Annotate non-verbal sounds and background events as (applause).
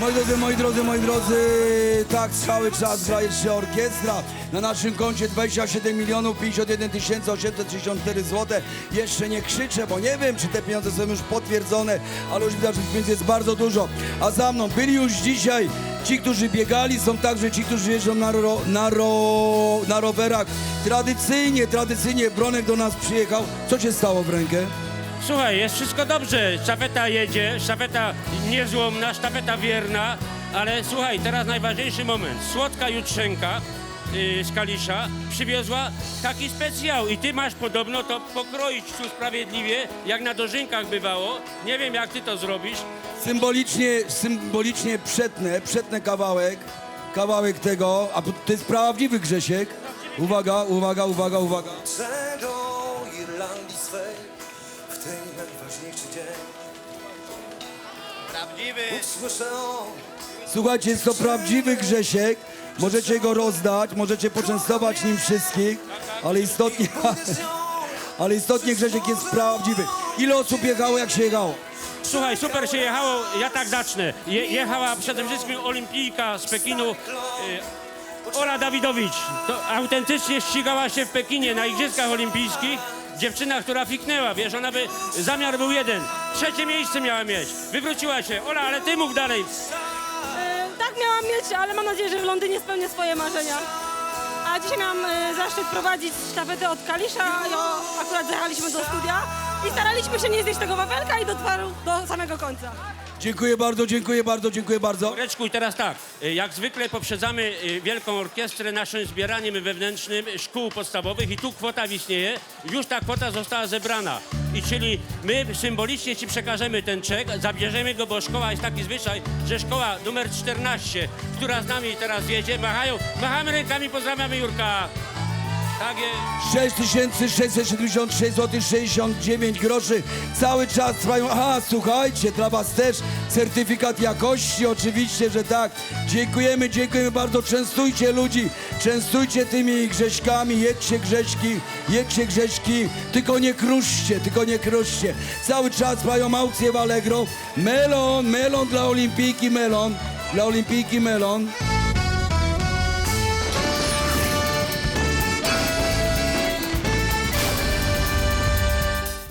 Moi drodzy, moi drodzy, moi drodzy, tak cały czas gra jeszcze orkiestra. Na naszym koncie 27 milionów 51 tysięcy 864 zł. Jeszcze nie krzyczę, bo nie wiem, czy te pieniądze są już potwierdzone, ale już widać, że pieniędzy jest bardzo dużo. A za mną byli już dzisiaj ci, którzy biegali, są także ci, którzy jeżdżą na, ro, na, ro, na rowerach. Tradycyjnie, tradycyjnie Bronek do nas przyjechał. Co się stało w rękę? Słuchaj, jest wszystko dobrze. Sztafeta jedzie, sztafeta niezłomna, sztafeta wierna, ale słuchaj, teraz najważniejszy moment. Słodka Jutrzenka yy, z Kalisza przywiozła taki specjał i ty masz podobno to pokroić tu sprawiedliwie, jak na dożynkach bywało. Nie wiem, jak ty to zrobisz. Symbolicznie, symbolicznie przetnę, przetnę kawałek, kawałek tego, a to jest prawdziwy Grzesiek. Uwaga, uwaga, uwaga, uwaga. W ten najważniejszy dzień Prawdziwy. usłyszę Słuchajcie, jest to prawdziwy Grzesiek. Możecie go rozdać, możecie poczęstować nim wszystkich, ale istotnie, (laughs) ale istotnie Grzesiek jest prawdziwy. Ile osób jechało, jak się jechało? Słuchaj, super się jechało, ja tak zacznę. Je, jechała przede wszystkim olimpijka z Pekinu, y, Ola Dawidowicz. To autentycznie ścigała się w Pekinie na Igrzyskach Olimpijskich. Dziewczyna, która fiknęła, wiesz, ona by, zamiar był jeden. Trzecie miejsce miała mieć. Wywróciła się. Ola, ale ty mów dalej. E, tak miałam mieć, ale mam nadzieję, że w Londynie spełnię swoje marzenia. A dzisiaj miałam e, zaszczyt prowadzić sztafetę od Kalisza i akurat zjechaliśmy do studia i staraliśmy się nie zjeść tego wafelka i dotarł do samego końca. Dziękuję bardzo, dziękuję bardzo, dziękuję bardzo. Reczku, i teraz tak. y, Jak zwykle poprzedzamy y, Wielką Orkiestrę naszym zbieraniem wewnętrznym szkół podstawowych i tu kwota istnieje. Już ta kwota została zebrana. I czyli my symbolicznie ci przekażemy ten czek, zabierzemy go, bo szkoła jest taki zwyczaj, że szkoła numer 14, która z nami teraz jedzie, machają, machamy rękami, pozdrawiamy Jurka. Tak jest. 6676 zł 69 groszy. Cały czas trwają. Aha, słuchajcie, dla was też certyfikat jakości, oczywiście, że tak. Dziękujemy, dziękujemy bardzo. Częstujcie ludzi, częstujcie tymi grześkami, jedźcie grześki, jedźcie grześki, tylko nie kruszcie, tylko nie kruszcie. Cały czas trwają aukcje w Allegro. Melon, melon dla olimpijki, melon. Dla olimpijki melon.